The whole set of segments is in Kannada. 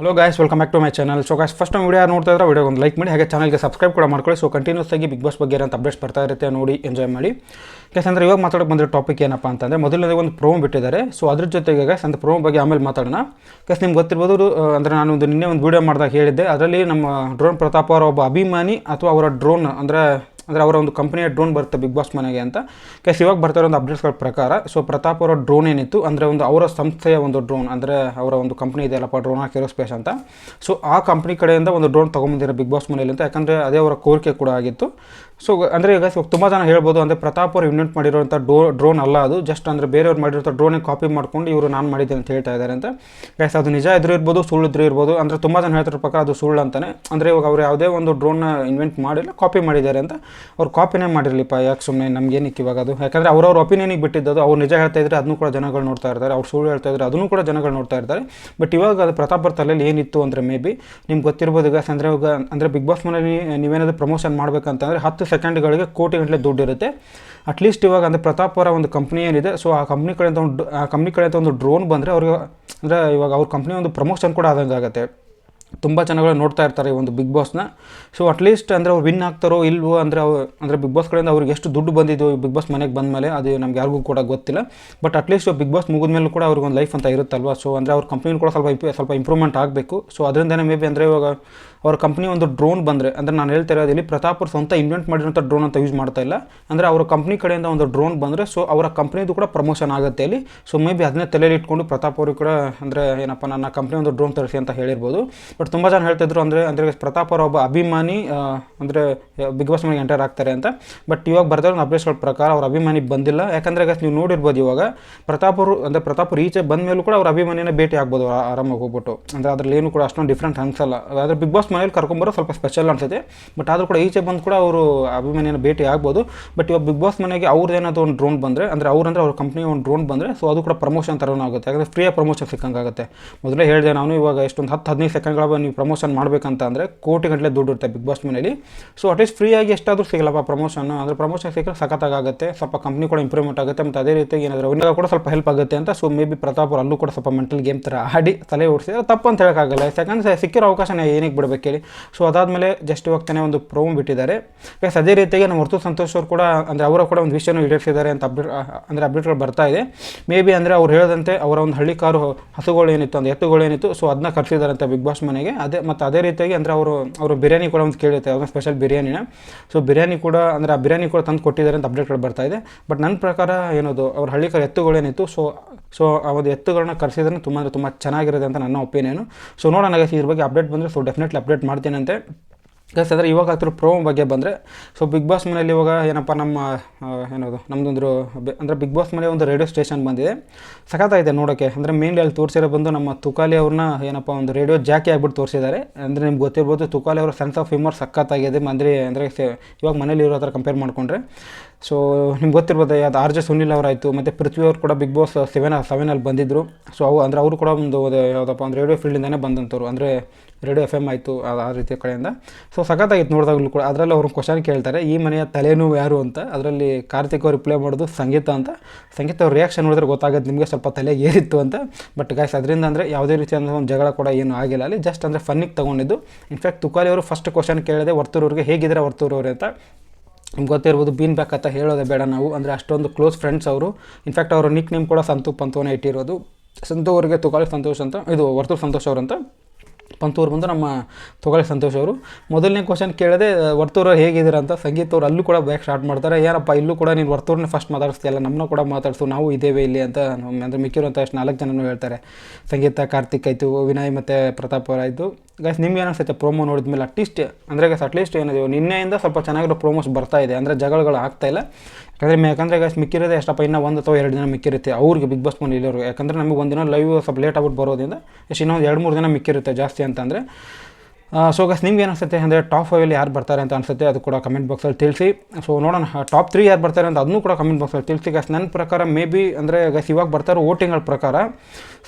Hello guys welcome back to my channel so guys first ನಾವು ವಿಡಿಯೋ ನೋಡ್ತಾ ಇದ್ರೆ ವಿಡಿಯೋ ಒಂದು ಲೈಕ್ ಮಾಡಿ, ಹಾಗೆ ಚಾನಲ್ಗೆ ಸಬ್ಸ್ಕ್ರೈಬ್ ಕೂಡ ಮಾಡ್ಕೊಳ್ಳಿ. ಸೊ ಕಂಟಿನ್ಯೂಸ್ ಆಗಿ ಬಿಗ್ ಬಾಸ್ ಬಗ್ಗೆ ಅಂತ ಅಪ್ಡೇಟ್ಸ್ ಬರ್ತಾ ಇರುತ್ತೆ ನೋಡಿ ಎಂಜಾಯ್ ಮಾಡಿ. ಯಾಕಂದ್ರೆ ಇವಾಗ ಮಾತಾಡೋಕೆ ಬಂದಿರೋ ಟಾಪಿಕ್ ಏನಪ್ಪ ಅಂತಂದರೆ ಮೊದಲನೇ ಒಂದು ಪ್ರೋಮ್ ಬಿಟ್ಟಿದ್ದಾರೆ. ಸೊ ಅದ್ರ ಜೊತೆಗೆ ಗಾಯ್ಸ್ ಅಂತ ಪ್ರೋಮ್ ಬಗ್ಗೆ ಆಮೇಲೆ ಮಾತಾಡೋಣ. ಗೈಸ್ ನಿಮ್ಗೆ ಗೊತ್ತಿರ್ಬೋದು ಅಂದರೆ ನಾನು ಒಂದು ನಿನ್ನೆ ಒಂದು ವಿಡಿಯೋ ಮಾಡಿದಾಗ ಹೇಳಿದ್ದೆ. ಅದರಲ್ಲಿ ನಮ್ಮ ಡ್ರೋನ್ ಪ್ರತಾಪ್ ಅವರ ಒಬ್ಬ ಅಭಿಮಾನಿ ಅಥವಾ ಅವರ ಡ್ರೋನ್ ಅಂದರೆ ಅಂದರೆ ಅವರ ಒಂದು ಕಂಪ್ನಿಯ ಡ್ರೋನ್ ಬರುತ್ತೆ ಬಿಗ್ ಬಾಸ್ ಮನೆಗೆ ಅಂತ. ಕೇಸ್ ಇವಾಗ ಬರ್ತಾ ಇರೋ ಒಂದು ಅಪ್ಡೇಟ್ಸ್ಗಳ ಪ್ರಕಾರ ಸೊ ಪ್ರತಾಪ್ ಅವರ ಡ್ರೋನ್ ಏನಿತ್ತು, ಅಂದರೆ ಒಂದು ಅವರ ಸಂಸ್ಥೆಯ ಒಂದು ಡ್ರೋನ್ ಅಂದರೆ ಅವರ ಒಂದು ಕಂಪ್ನಿ ಇದೆಯಲ್ಲಪ್ಪ ಡ್ರೋನ್ ಏರೋಸ್ಪೇಸ್ ಅಂತ. ಸೊ ಆ ಕಂಪ್ನಿ ಕಡೆಯಿಂದ ಒಂದು ಡ್ರೋನ್ ತೊಗೊಂಬಂದಿರೋ ಬಿಗ್ ಬಾಸ್ ಮನೆಯಲ್ಲಿ ಅಂತ, ಯಾಕಂದರೆ ಅದೇ ಅವರ ಕೋರಿಕೆ ಕೂಡ ಆಗಿತ್ತು. ಸೊ ಅಂದರೆ ಈಗ ತುಂಬ ಜನ ಹೇಳ್ಬೋದು, ಅಂದರೆ ಪ್ರತಾಪ್ ಅವರು ಇನ್ವೆಂಟ್ ಮಾಡಿರೋಂಥ ಡೋ ಡ್ರೋನ್ ಅಲ್ಲ ಅದು. ಜಸ್ಟ್ ಅಂದರೆ ಬೇರೆಯವ್ರು ಮಾಡಿರೋಂಥ ಡ್ರೋನಿಗೆ ಕಾಪಿ ಮಾಡ್ಕೊಂಡು ಇವರು ನಾನು ಮಾಡಿದ್ದೆ ಅಂತ ಹೇಳ್ತಾ ಇದ್ದಾರೆ ಅಂತ. ಗೈಸ್ ಅದು ನಿಜ ಇದ್ರೂ ಇರ್ಬೋದು, ಸುಳ್ಳು ಇದ್ರೂ ಇರ್ಬೋದು, ಅಂದರೆ ತುಂಬ ಜನ ಹೇಳ್ತಿರೋ ಪ್ರಕಾರ ಅದು ಸುಳ್ಳು ಅಂತಲೇ ಅಂದರೆ ಇವಾಗ ಅವ್ರು ಯಾವುದೇ ಒಂದು ಡ್ರೋನ್ನ ಇನ್ವೆಂಟ್ ಮಾಡಿಲ್ಲ ಕಾಪಿ ಮಾಡಿದ್ದಾರೆ ಅಂತ. ಅವ್ರು ಕಾಪಿನೇ ಮಾಡಿರಲಿಪ್ಪ, ಯಾಕೆ ಸುಮ್ಮನೆ ನಮ್ಗೇನಕ್ಕೆ ಇವಾಗ ಅದು? ಯಾಕಂದರೆ ಅವ್ರವ್ರ ಒಪಿನಿಯನಿಗೆ ಬಿಟ್ಟಿದ್ದು ಅವ್ರು ನಿಜ ಹೇಳ್ತಾ ಇದ್ದರೆ ಅದನ್ನು ಕೂಡ ಜನಗಳು ನೋಡ್ತಾ ಇರ್ತಾರೆ, ಅವ್ರು ಸುಳ್ಳು ಹೇಳ್ತಾ ಇದ್ರೆ ಅದನ್ನು ಕೂಡ ಜನಗಳು ನೋಡ್ತಾ ಇರ್ತಾರೆ. ಬಟ್ ಇವಾಗ ಅದು ಪ್ರತಾಪ್ ಅವ್ರ ತಲೆಯಲ್ಲಿ ಏನಿತ್ತು ಅಂದರೆ ಮೇ ಬಿ ನಿಮ್ಗೆ ಗೊತ್ತಿರ್ಬೋದು, ಈಗ ಅಂದರೆ ಇವಾಗ ಅಂದರೆ ಬಿಗ್ ಬಾಸ್ ಮನೇಲಿ ನೀವೇನಾದರೂ ಪ್ರಮೋಷನ್ ಮಾಡಬೇಕಂತಂದರೆ ಹತ್ತು ಸೆಕೆಂಡ್ಗಳಿಗೆ ಕೋಟಿ ಗಂಟಲೆ ದುಡ್ಡು ಇರುತ್ತೆ. ಅಟ್ಲೀಸ್ಟ್ ಇವಾಗ ಅಂದರೆ ಪ್ರತಾಪ್ ಅವರ ಒಂದು ಕಂಪ್ನಿ ಏನಿದೆ ಸೊ ಆ ಕಂಪ್ನಿ ಕಡೆಯಿಂದ ಒಂದು, ಆ ಕಂಪ್ನಿ ಕಡೆಯಿಂದ ಒಂದು ಡ್ರೋನ್ ಬಂದರೆ ಅವ್ರಿಗೆ, ಅಂದರೆ ಇವಾಗ ಅವ್ರ ಕಂಪ್ನಿ ಒಂದು ಪ್ರಮೋಷನ್ ಕೂಡ ಆದಂಗೆ ಆಗುತ್ತೆ ತುಂಬ ಜನಗಳು ನೋಡ್ತಾ ಇರ್ತಾರೆ ಈ ಒಂದು ಬಿಗ್ ಬಾಸ್ನ. ಸೊ ಅಟ್ಲೀಸ್ಟ್ ಅಂದರೆ ಅವ್ರು ವಿನ್ ಆಗ್ತಾರೋ ಇಲ್ವೋ ಅಂದರೆ ಅವು, ಅಂದರೆ ಬಿಗ್ ಬಾಸ್ ಕಡೆಯಿಂದ ಅವ್ರಿಗೆ ಎಷ್ಟು ದುಡ್ಡು ಬಂದಿದ್ದು ಬಿಗ್ ಬಾಸ್ ಮನೆಗೆ ಬಂದ ಮೇಲೆ ಅದು ನಮ್ಗೆ ಯಾರಿಗೂ ಕೂಡ ಗೊತ್ತಿಲ್ಲ. ಬಟ್ ಅಟ್ಲೀಸ್ಟ್ ಬಿಗ್ ಬಾಸ್ ಮುಗಿದ ಮೇಲೂ ಕೂಡ ಅವ್ರಿಗೆ ಒಂದು ಲೈಫ್ ಅಂತ ಇರುತ್ತಲ್ವ? ಸೊ ಅಂದರೆ ಅವ್ರ ಕಂಪ್ನಿ ಕೂಡ ಸ್ವಲ್ಪ ಸ್ವಲ್ಪ ಇಂಪ್ರೂವ್ಮೆಂಟ್ ಆಗಬೇಕು. ಸೊ ಅದರಿಂದನೇ ಮೇ ಬಿ ಅಂದರೆ ಇವಾಗ ಅವ್ರ ಕಂಪ್ನಿ ಒಂದು ಡ್ರೋನ್ ಬಂದರೆ, ಅಂದರೆ ನಾನು ಹೇಳ್ತಾ ಇರೋದು ಇಲ್ಲಿ ಪ್ರತಾಪ್ ಸ್ವಂತ ಇನ್ವೆಂಟ್ ಮಾಡಿರೋಂಥ ಡ್ರೋನ್ ಅಂತ ಯೂಸ್ ಮಾಡ್ತಾ ಇಲ್ಲ. ಅಂದರೆ ಅವರ ಕಂಪ್ನಿ ಕಡೆಯಿಂದ ಒಂದು ಡ್ರೋನ್ ಬಂದರೆ ಸೊ ಅವರ ಕಂಪ್ನಿದು ಕೂಡ ಪ್ರಮೋಷನ್ ಆಗುತ್ತೆ ಅಲ್ಲಿ. ಸೊ ಮೇ ಬಿ ಅದನ್ನೇ ತಲೆಯಲ್ಲಿ ಇಟ್ಕೊಂಡು ಪ್ರತಾಪ್ ಅವರು ಕೂಡ, ಅಂದರೆ ಏನಪ್ಪ, ನನ್ನ ಕಂಪ್ನಿ ಒಂದು ಡ್ರೋನ್ ತರಿಸಿ ಅಂತ ಹೇಳಿರ್ಬೋದು. ಬಟ್ ತುಂಬ ಜನ ಹೇಳ್ತಿದ್ರು ಅಂದರೆ ಅಂದರೆ ಪ್ರತಾಪ್ ಅವರು ಒಬ್ಬ ಅಭಿಮಾನಿ ಅಂದರೆ ಬಿಗ್ ಬಾಸ್ ಮನೆಗೆ ಎಂಟರ್ ಆಗ್ತಾರೆ ಅಂತ. ಬಟ್ ಇವಾಗ ಬರ್ತಾರೆ ಅಪ್ಡೇಟ್ಸ್ಗಳ ಪ್ರಕಾರ ಅವ್ರ ಅಭಿಮಾನಿ ಬಂದಿಲ್ಲ. ಯಾಕಂದರೆ ನೀವು ನೋಡಿರ್ಬೋದು ಇವಾಗ, ಪ್ರತಾಪ್ ಅವರು, ಅಂದರೆ ಪ್ರತಾಪ್ ಅವರು ಈಚೆ ಬಂದ ಮೇಲೂ ಕೂಡ ಅವ್ರ ಅಭಿಮಾನಿನ ಭೇಟಿ ಆಗ್ಬೋದು ಆರಾಮಾಗಿ ಹೋಗ್ಬಿಟ್ಟು. ಅಂದರೆ ಅದರಲ್ಲಿ ಏನು ಕೂಡ ಅಷ್ಟೊಂದು ಡಿಫ್ರೆಂಟ್ ಅನ್ಸಲ್ಲ. ಆದರೆ ಬಿಗ್ ಬಾಸ್ ಮನೇಲಿ ಕರ್ಕೊಂಬರೋ ಸ್ವಲ್ಪ ಸ್ಪೆಷಲ್ ಅನ್ಸುತ್ತೆ. ಬಟ್ ಆದರೂ ಕೂಡ ಈಚೆ ಬಂದು ಕೂಡ ಅವರು ಅಭಿಮಾನಿಯನ್ನು ಭೇಟಿ ಆಗ್ಬೋದು. ಬಟ್ ಇವಾಗ ಬಿಗ್ ಬಾಸ್ ಮನೆಗೆ ಅವ್ರದ್ದು ಏನಾದ್ರು ಒಂದು ಡ್ರೋನ್ ಬಂದರೆ, ಅಂದರೆ ಅವ್ರಂದ್ರೆ ಅವ್ರ ಕಂಪ್ನಿ ಒಂದು ಡ್ರೋನ್ ಬಂದರೆ ಸೊ ಅದು ಕೂಡ ಪ್ರಮೋಷನ್ ಥರನೂ ಆಗುತ್ತೆ. ಯಾಕಂದರೆ ಫ್ರೀಯಾಗಿ ಪ್ರಮೋಷನ್ ಸಿಕ್ಕಂಗಾಗುತ್ತೆ. ಮೊದಲೇ ಹೇಳಿದೆ ನಾನು ಇವಾಗ ಎಷ್ಟೊಂದು ಹತ್ತು ಹದಿನೈದು ಸೆಕೆಂಡ್ಗಳ ನೀವು ಪ್ರಮೋಷನ್ ಮಾಡಬೇಕಂತ ಅಂದರೆ ಕೋಟಿ ಗಂಟಲೆ ದುಡ್ಡು ಇರುತ್ತೆ ಬಿಗ್ ಬಾಸ್ ಮನೇಲಿ. ಸೊ ಅಟ್ಲೀಸ್ಟ್ ಫ್ರೀಯಾಗಿ ಎಷ್ಟಾದರೂ ಸಿಗಲ್ಲಪ್ಪ ಪ್ರಮೋಷನ್ ಅಂದರೆ ಪ್ರಮೋಷನ್ ಸಿಕ್ಕರೆ ಸಖತ್ತಾಗುತ್ತೆ ಸ್ವಲ್ಪ ಕಂಪ್ನಿ ಕೂಡ ಇಂಪ್ರೂವ್ಮೆಂಟ್ ಆಗುತ್ತೆ. ಮತ್ತು ಅದೇ ರೀತಿ ಏನಾದರೂ ಅವನಿಗೆ ಕೂಡ ಸ್ವಲ್ಪ ಹೆಲ್ಪ್ ಆಗುತ್ತೆ ಅಂತ ಸೊ ಮೇ ಬಿ ಪ್ರತಾಪ್ ಅಲ್ಲೂ ಕೂಡ ಸ್ವಲ್ಪ ಮೆಂಟಲ್ ಗೇಮ್ ಥರ ಆಡಿ ತಲೆ ಓಡಿಸಿದ್ರೆ ತಪ್ಪು ಅಂತ ಹೇಳೋಕ್ಕಾಗಲ್ಲ. ಯಾಕಂದರೆ ಸಿಕ್ಕಿರೋ ಅವಕಾಶನ ಏನಕ್ಕೆ ಬಿಡಬೇಕು? ಹೇಳಿ ಸೊ ಅದಾದಮೇಲೆ ಜಸ್ಟ್ ಇವಾಗ ತಾನೇ ಒಂದು ಪ್ರೋಮ್ ಬಿಟ್ಟಿದ್ದಾರೆ. ಬಿಕಾಸ್ ಅದೇ ರೀತಿಯಾಗಿ ನಮ್ಮ ಹೊರತು ಸಂತೋಷ್ ಅವರು ಕೂಡ, ಅಂದರೆ ಅವರು ಕೂಡ ಒಂದು ವಿಷಯನೂ ಈಡೇರಿಸಿದ್ದಾರೆ ಅಂತ ಅಪ್ಡೇಟ್ ಅಂದರೆ ಅಪ್ಡೇಟ್ಗಳು ಬರ್ತಾ ಇದೆ. ಮೇ ಬಿ ಅಂದರೆ ಅವ್ರು ಹೇಳಿದಂತೆ ಅವರ ಒಂದು ಹಳ್ಳಿ ಕಾರು ಹಸುಗಳು ಏನಿತ್ತು, ಒಂದು ಎತ್ತುಗಳು ಏನಿತ್ತು ಸೊ ಅದನ್ನ ಕರೆಸಿದ್ದಾರೆ ಅಂತ ಬಿಗ್ ಬಾಸ್ ಮನೆಗೆ. ಅದೇ, ಮತ್ತು ಅದೇ ರೀತಿಯಾಗಿ ಅಂದರೆ ಅವರು ಅವರು ಬಿರಿಯಾನಿ ಕೂಡ ಒಂದು ಕೇಳುತ್ತೆ ಅದೊಂದು ಸ್ಪೆಷಲ್ ಬಿರಿಯಾನಿನ. ಸೊ ಬಿರಿಯಾನಿ ಕೂಡ, ಅಂದರೆ ಆ ಬಿರಿಯಾನಿ ಕೂಡ ತಂದು ಕೊಟ್ಟಿದ್ದಾರೆ ಅಂತ ಅಪ್ಡೇಟ್ಗಳು ಬರ್ತಾ ಇದೆ. ಬಟ್ ನನ್ನ ಪ್ರಕಾರ ಏನದು, ಅವ್ರ ಹಳ್ಳಿ ಕಾರು ಎತ್ತುಗಳೇನಿತ್ತು ಸೊ ಸೊ ಒಂದು ಎತ್ತುಗಳನ್ನ ಕರೆಸಿದ್ರೆ ತುಂಬ ಅಂದರೆ ತುಂಬ ಚೆನ್ನಾಗಿರುತ್ತೆ ಅಂತ ನನ್ನ ಒಪಿನಿಯನು ಸೊ ನೋಡೋಣ ಇದ್ರ ಬಗ್ಗೆ ಅಪ್ಡೇಟ್ ಬಂದರೆ ಸೊ ಡೆಫಿನೆಟ್ಲಿ ಅಪ್ಡೇಟ್ ಮಾಡ್ತೀನಂತೆ. ಅಂದರೆ ಇವಾಗ ಆಗ್ತಿರೋ ಪ್ರೋಮೋ ಬಗ್ಗೆ ಬಂದರೆ ಸೊ ಬಿಗ್ ಬಾಸ್ ಮನೆಯಲ್ಲಿ ಇವಾಗ ಏನಪ್ಪ ನಮ್ಮ ಏನದು ನಮ್ಮದೊಂದು ಅಂದರೆ ಬಿಗ್ ಬಾಸ್ ಮನೆ ಒಂದು ರೇಡಿಯೋ ಸ್ಟೇಷನ್ ಬಂದಿದೆ. ಸಖತ್ತಾಗಿದೆ ನೋಡೋಕ್ಕೆ ಅಂದರೆ ಮೇನ್ಲಿ ಅಲ್ಲಿ ತೋರಿಸಿರೋ ಬಂದು ನಮ್ಮ ತುಕಾಲಿ ಅವ್ರನ್ನ ಏನಪ್ಪ ಒಂದು ರೇಡಿಯೋ ಜಾಕಿ ಆಗ್ಬಿಟ್ಟು ತೋರಿಸಿದ್ದಾರೆ. ಅಂದರೆ ನಿಮ್ಗೆ ಗೊತ್ತಿರ್ಬೋದು ತುಕಾಲಿ ಅವರ ಸೆನ್ಸ್ ಆಫ್ ಹ್ಯೂಮರ್ ಸಖತ್ತಾಗಿದೆ. ಅಂದರೆ ಅಂದರೆ ಇವಾಗ ಮನೇಲಿ ಇರೋ ಥರ ಕಂಪೇರ್ ಮಾಡಿಕೊಂಡ್ರೆ. ಸೊ ನಿಮ್ಗೆ ಗೊತ್ತಿರ್ಬೋದು ಅದು ಆರ್ ಜೆ ಸುನಿಲ್ ಅವರಾಯಿತು, ಮತ್ತು ಪೃಥ್ವಿ ಅವರು ಕೂಡ ಬಿಗ್ ಬಾಸ್ ಸೆವೆನ್ ಸೆವೆನಲ್ಲಿ ಬಂದಿದ್ದರು ಸೊ ಅವು ಅಂದರೆ ಅವರು ಕೂಡ ಒಂದು ಯಾವುದಪ್ಪ ಅಂದರೆ ರೇಡಿಯೋ ಫೀಲ್ಡಿಂದನೇ ಬಂದಂಥವ್ರು. ಅಂದರೆ ರೇಡಿಯೋ ಎಫ್ ಎಂ ಆಯಿತು ಆ ರೀತಿಯ ಕಡೆಯಿಂದ. ಸೊ ಸಖತ್ತಾಗಿತ್ತು ನೋಡಿದಾಗಲೂ ಕೂಡ. ಅದರಲ್ಲಿ ಅವರು ಕ್ವಶನ್ ಕೇಳ್ತಾರೆ, ಈ ಮನೆಯ ತಲೆನೋವು ಯಾರು ಅಂತ. ಅದರಲ್ಲಿ ಕಾರ್ತಿಕ್ ಅವ್ರು ರಿಪ್ಲೈ ಮಾಡೋದು ಸಂಗೀತ ಅಂತ. ಸಂಗೀತ ಅವ್ರ ರಿಯಾಕ್ಷನ್ ನೋಡಿದ್ರೆ ಗೊತ್ತಾಗುತ್ತೆ, ನಿಮಗೆ ಸ್ವಲ್ಪ ತಲೆ ಏರಿತ್ತು ಅಂತ. ಬಟ್ ಗಾಯ್ಸ್ ಅದರಿಂದ ಅಂದರೆ ಯಾವುದೇ ರೀತಿಯಾದ ಒಂದು ಜಗಳ ಕೂಡ ಏನು ಆಗಿಲ್ಲ. ಅಲ್ಲಿ ಜಸ್ಟ್ ಅಂದರೆ ಫನ್ನಿಗೆ ತೊಗೊಂಡಿದ್ದು. ಇನ್ಫ್ಯಾಕ್ಟ್ ತುಕಾಲಿ ಅವರು ಫಸ್ಟ್ ಕ್ವಶನ್ ಕೇಳಿದೆ ವರ್ತೂರವ್ರಿಗೆ ಹೇಗಿದ್ದಾರೆ ವರ್ತೂರವ್ರೆ ಅಂತ. ನಿಮ್ಗೆ ಗೊತ್ತಿರ್ಬೋದು ಬೀನ್ ಬ್ಯಾಕ್ ಅಂತ ಹೇಳೋದೇ ಬೇಡ ನಾವು. ಅಂದರೆ ಅಷ್ಟೊಂದು ಕ್ಲೋಸ್ ಫ್ರೆಂಡ್ಸ್ ಅವರು. ಇನ್ಫ್ಯಾಕ್ಟ್ ಅವರು ನಿಕ್ ನೇಮ್ ಕೂಡ ಸಂತು ಪಂತುವನೇ ಇಟ್ಟಿರೋದು. ಸಂತು ಅವರಿಗೆ ತುಕಾಲಿ ಸಂತೋಷ್ ಅಂತ, ಇದು ವರ್ತೂರ್ ಸಂತೋಷ್ ಅವರಂತ ಪಂತೂರು ಬಂದು ನಮ್ಮ ತೊಗೊಳ್ಳಿ ಸಂತೋಷ್ ಅವರು. ಮೊದಲನೇ ಕ್ವಶನ್ ಕೇಳಿದೆ ವರ್ತೂರು ಹೇಗಿದ್ದೀರ ಅಂತ? ಸಂಗೀತ ಅವರು ಅಲ್ಲೂ ಕೂಡ ಬ್ಯಾಕ್ ಸ್ಟಾರ್ಟ್ ಮಾಡ್ತಾರೆ. ಏನಪ್ಪ ಇಲ್ಲೂ ಕೂಡ ನೀನು ವರ್ತೂರನ್ನ ಫಸ್ಟ್ ಮಾತಾಡಿಸ್ತೀಯಲ್ಲ ನಮ್ಮನ್ನ ಕೂಡ ಮಾತಾಡಿಸು. ನಾವು ಇದ್ದೇವೆ ಇಲ್ಲಿ ಅಂತ ಅಂದರೆ ಮಿಕ್ಕಿರುವಂಥ ಅಷ್ಟು ನಾಲ್ಕು ಜನನೂ ಹೇಳ್ತಾರೆ. ಸಂಗೀತ, ಕಾರ್ತಿಕ್ ಆಯಿತು ವಿನಯ್ ಮತ್ತು ಪ್ರತಾಪ್ ಅವರಾಯಿತು ಗೈಸ್ ನಿಮ್ಗೆ ಏನಿಸುತ್ತೆ ಪ್ರೋಮೋ ನೋಡಿದ ಮೇಲೆ ಅಟ್ಲೀಸ್ಟ್ ಅಂದರೆ ಗೈಸ್ ಅಟ್ಲೀಸ್ಟ್ ಏನಿದೆ? ನಿನ್ನೆಯಿಂದ ಸ್ವಲ್ಪ ಚೆನ್ನಾಗಿರೋ ಪ್ರೋಮೋಸ್ ಬರ್ತಾ ಇದೆ. ಅಂದರೆ ಜಗಳಗಳು ಆಗ್ತಾ ಇಲ್ಲ. ಯಾಕಂದರೆ ಯಾಕಂದರೆ ಗಾಯ್ಸ್ ಮಿಕ್ಕಿರೋದೇ ಎಷ್ಟಪ್ಪ, ಇನ್ನೂ ಒಂದು ಅಥವಾ ಎರಡು ದಿನ ಮಿಕ್ಕಿರುತ್ತೆ ಅವ್ರಿಗೆ ಬಿಗ್ ಬಾಸ್ ಮನೆ ಇಲ್ಲಿವ್ರಿಗೆ ಯಾಕಂದರೆ ನಮಗೆ ಒಂದಿನ ಲೈವ್ ಸ್ವಲ್ಪ ಲೇಟ್ ಆಗ್ಬಿಟ್ಟು ಬರೋದ್ರಿಂದ ಎಷ್ಟು ಇನ್ನೊಂದು ಎರಡು ಮೂರು ದಿನ ಮಿಕ್ಕಿರುತ್ತೆ ಜಾಸ್ತಿ ಅಂತಂದರೆ. ಸೊ ಗಸ್ ನಿಮ್ಗೆ ಏನಿಸುತ್ತೆ ಅಂದರೆ ಟಾಪ್ ಫೈವಲ್ಲಿ ಯಾರು ಬರ್ತಾರೆ ಅಂತ ಅನಿಸುತ್ತೆ, ಅದು ಕೂಡ ಕಮೆಂಟ್ ಬಾಕ್ಸಲ್ಲಿ ತಿಳಿಸಿ. ಸೊ ನೋಡೋಣ ಟಾಪ್ ತ್ರೀ ಯಾರು ಬರ್ತಾರೆ ಅಂತ ಅದನ್ನು ಕೂಡ ಕಮೆಂಟ್ ಬಾಕ್ಸಲ್ಲಿ ತಿಳಿಸಿ. ಗಸ್ ನನ್ನ ಪ್ರಕಾರ ಮೇ ಬಿ ಅಂದರೆ ಗಸ್ ಇವಾಗ ಬರ್ತಾರೋ ವೋಟಿಂಗ್ಗಳ ಪ್ರಕಾರ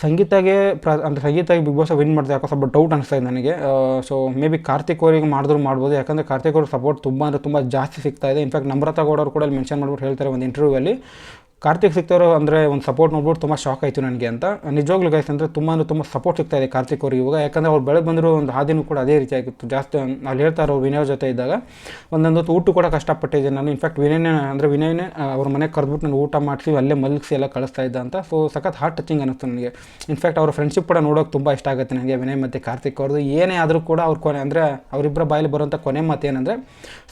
ಸಂಗೀತಾಗೆ ಪ್ರ, ಅಂದರೆ ಸಂಗೀತಾಗಿ ಬಿಗ್ ಬಾಸ್ ವಿನ್ ಮಾಡಿದೆ ಯಾಕೋ ಸ್ವಲ್ಪ ಡೌಟ್ ಅನಿಸ್ತಾ ಇದೆ ನನಗೆ. ಸೊ ಮೇ ಬಿ ಕಾರ್ತಿಕ್ ಅವರಿಗೆ ಮಾಡಿದ್ರು ಮಾಡ್ಬೋದು, ಯಾಕಂದರೆ ಕಾರ್ತಿಕ್ ಅವ್ರ ಸಪೋರ್ಟ್ ತುಂಬ ಅಂದರೆ ತುಂಬ ಜಾಸ್ತಿ ಸಿಗ್ತಾ ಇದೆ. ಇನ್ಫ್ಯಾಕ್ಟ್ ನಮ್ರತಾ ಗೌಡ ಕೂಡ ಅಲ್ಲಿ ಮೆನ್ಷನ್ ಮಾಡ್ಬಿಟ್ಟು ಹೇಳ್ತಾರೆ ಒಂದು ಇಂಟರ್ವ್ಯೂವಲ್ಲಿ ಕಾರ್ತಿಕ್ ಸಿಗ್ತಾರೋ ಅಂದರೆ ಒಂದು ಸಪೋರ್ಟ್ ನೋಡ್ಬಿಟ್ಟು ತುಂಬ ಶಾಕ್ ಆಯಿತು ನನಗೆ ಅಂತ. ನಿಜವಾಗ್ಲೂ ಗೈಸ್ ಅಂದರೆ ತುಂಬ ತುಂಬ ಸಪೋರ್ಟ್ ಸಿಗ್ತಾ ಇದೆ ಕಾರ್ತಿಕ್ ಅವ್ರಿಗೆ ಇವಾಗ. ಯಾಕಂದರೆ ಅವ್ರು ಬೆಳೆ ಬಂದಿರೋ ಒಂದು ಹಾದಿನೂ ಕೂಡ ಅದೇ ರೀತಿ ಆಗಿತ್ತು. ಜಾಸ್ತಿ ಅಲ್ಲಿ ಹೇಳ್ತಾರೆ ಅವ್ರು ವಿನಯ್ ಜೊತೆ ಇದ್ದಾಗ. ಒಂದೊಂದು ಹೊತ್ತು ಊಟ ಕೂಡ ಕಷ್ಟಪಟ್ಟಿದ್ದೆ ನಾನು. ಇನ್ಫ್ಯಾಕ್ಟ್ ವಿನಯನೇ ಅಂದರೆ ವಿನಯನೇ ಅವ್ರ ಮನೆಗೆ ಕರೆದ್ಬಿಟ್ಟು ನಾನು ಊಟ ಮಾಡಿಸಿ ಅಲ್ಲೇ ಮಲಗಿಸಿ ಎಲ್ಲ ಕಳಿಸ್ತಾ ಇದ್ದ ಅಂತ. ಸೊ ಸಖತ್ ಹಾರ್ಟ್ ಟಚಿಂಗ್ ಅನ್ನಿಸ್ತು ನನಗೆ. ಇನ್ಫ್ಯಾಕ್ಟ್ ಅವ್ರ ಫ್ರೆಂಡ್ಶಿಪ್ ಕೂಡ ನೋಡೋಕೆ ತುಂಬ ಇಷ್ಟ ಆಗುತ್ತೆ ನನಗೆ ವಿನಯ್ ಮತ್ತು ಕಾರ್ತಿಕ್ ಅವ್ರದ್ದು ಏನೇ ಆದರೂ ಕೂಡ ಅವ್ರ ಕೊನೆ ಅಂದರೆ ಅವರಿಬ್ಬರ ಬಾಯಲ್ಲಿ ಬರುವಂಥ ಕೊನೆ ಮಾತು ಏನಂದರೆ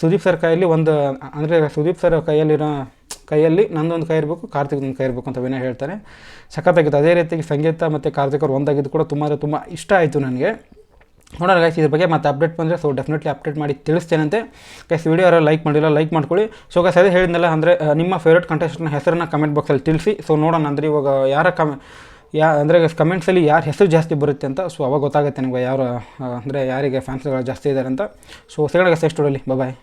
ಸುದೀಪ್ ಸರ್ ಕೈಯಲ್ಲಿ ಒಂದು, ಅಂದರೆ ಸುದೀಪ್ ಸರ್ ಕೈಯಲ್ಲಿರೋ ಕೈಯಲ್ಲಿ ನಂದೊಂದು ಕೈ ಇರಬೇಕು ಕಾರ್ತಿಕ್ ಒಂದು ಕೈ ಇರಬೇಕು ಅಂತ ವಿನಯ್ ಹೇಳ್ತಾರೆ ಸಖತ್ತಾಗಿತ್ತು. ಅದೇ ರೀತಿಯಾಗಿ ಸಂಗೀತ ಮತ್ತು ಕಾರ್ತಿಕ್ ಅವರು ಒಂದಾಗಿದ್ದು ಕೂಡ ತುಂಬ ತುಂಬ ಇಷ್ಟ ಆಯಿತು ನನಗೆ. ನೋಡೋಣ ಗೈಸ್ ಇದ್ರ ಬಗ್ಗೆ ಮತ್ತೆ ಅಪ್ಡೇಟ್ ಬಂದರೆ ಸೊ ಡೆಫಿನೆಟ್ಲಿ ಅಪ್ಡೇಟ್ ಮಾಡಿ ತಿಳಿಸ್ತೇನಂತೆ. ಗೈಸ್ ವಿಡಿಯೋ ಯಾರು ಲೈಕ್ ಮಾಡಿಲ್ಲ ಲೈಕ್ ಮಾಡ್ಕೊಳ್ಳಿ. ಸೊ ಗೈಸ್ ಅದೇ ಹೇಳಿದ್ನಲ್ಲ ಅಂದರೆ ನಿಮ್ಮ ಫೇವ್ರೇಟ್ ಕಂಟೆಸ್ಟ್ನ ಹೆಸರನ್ನ ಕಮೆಂಟ್ ಬಾಕ್ಸಲ್ಲಿ ತಿಳಿಸಿ. ಸೊ ನೋಡೋಣ ಅಂದರೆ ಇವಾಗ ಯಾರ ಕಮೆ, ಯಾ, ಅಂದರೆ ಕಮೆಂಟ್ಸಲ್ಲಿ ಯಾರ ಹೆಸರು ಜಾಸ್ತಿ ಬರುತ್ತೆ ಅಂತ ಸೊ ಅವಾಗ ಗೊತ್ತಾಗುತ್ತೆ ನಿಮಗೆ ಯಾರು ಅಂದರೆ ಯಾರಿಗೆ ಫ್ಯಾನ್ಸ್ಗಳು ಜಾಸ್ತಿ ಇದ್ದಾರೆ ಅಂತ. ಸೊ ಸೆಕೆಂಡ್ ಗೈಸ್ ಎಷ್ಟು ಬಾಯ್